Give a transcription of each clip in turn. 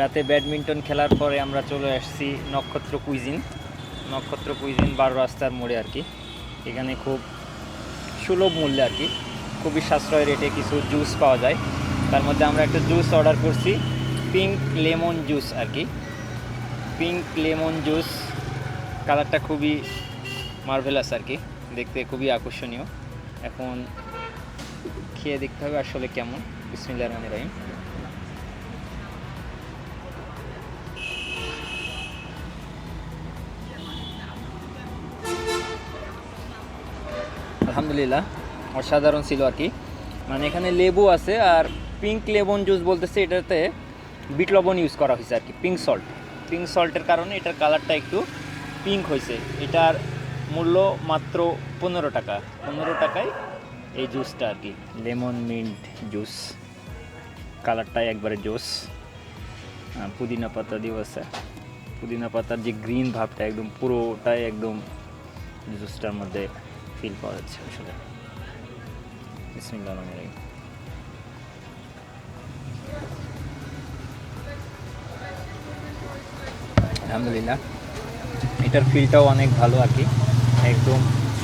রাতে ব্যাডমিন্টন খেলার পরে আমরা চলে আসছি নক্ষত্র কুইজিন নক্ষত্র কুইজিন বারো রাস্তার মোড়ে আর কি। এখানে খুব সুলভ মূল্যে আর কি। খুবই সাশ্রয় রেটে কিছু জুস পাওয়া যায়। তার মধ্যে আমরা একটা জুস অর্ডার করছি পিঙ্ক লেমন জুস আর কি। পিঙ্ক লেমন জুস কালারটা খুবই মার্ভেলাস আর কি। দেখতে খুবই আকর্ষণীয়। এখন খেয়ে দেখতে হবে আসলে কেমন। বিসমিল্লাহ রহমান রহিম। আলহামদুলিল্লাহ, অসাধারণ ছিল আর কি। মানে এখানে লেবু আছে আর পিঙ্ক লেবন জুস বলতেছে, এটাতে বিট লবণ ইউজ করা হয়েছে আর কি পিঙ্ক সল্ট পিঙ্ক সল্টের কারণে এটার কালারটা একটু পিঙ্ক হয়েছে। এটার মূল্য মাত্র পনেরো টাকা। পনেরো টাকায় এই জুসটা আর কি। লেমন মিন্ট জুস কালারটাই একবারে জুস পুদিনা পাতা দিয়েও আছে। পুদিনা পাতার যে গ্রিন ভাবটা একদম পুরোটাই একদম জুসটার মধ্যে ফিল পাওয়া যাচ্ছে আসলে। বিসমিল্লাহ রহমানির রহিম। আলহামদুলিল্লাহ। এটার ফিলটাও অনেক ভালো আর কি। একদম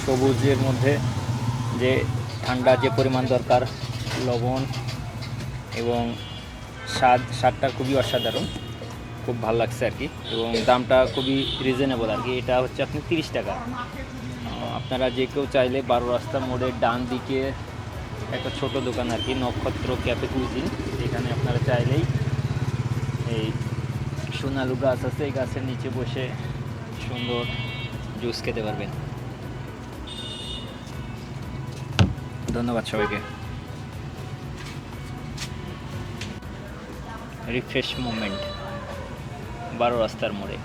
সবুজের মধ্যে যে ঠান্ডা যে পরিমাণ দরকার, লবণ এবং স্বাদ, স্বাদটা খুবই অসাধারণ। খুব ভালো লাগছে আর কি। এবং দামটা খুবই রিজনেবল আর কি। এটা হচ্ছে আপনি তিরিশ টাকা। আপনারা যে কেউ চাইলে বারো রাস্তা মোড়ের ডান দিকে একটা ছোট দোকান আর কি, নক্ষত্র ক্যাফে কুইজিন। এখানে আপনারা চাইলেই এই সোনালু গাছ আছে, এই গাছের নিচে বসে সুন্দর জুস খেতে পারবেন। ধন্যবাদ সবাইকে। রিফ্রেশ মুভমেন্ট বারো রাস্তার মোড়ে।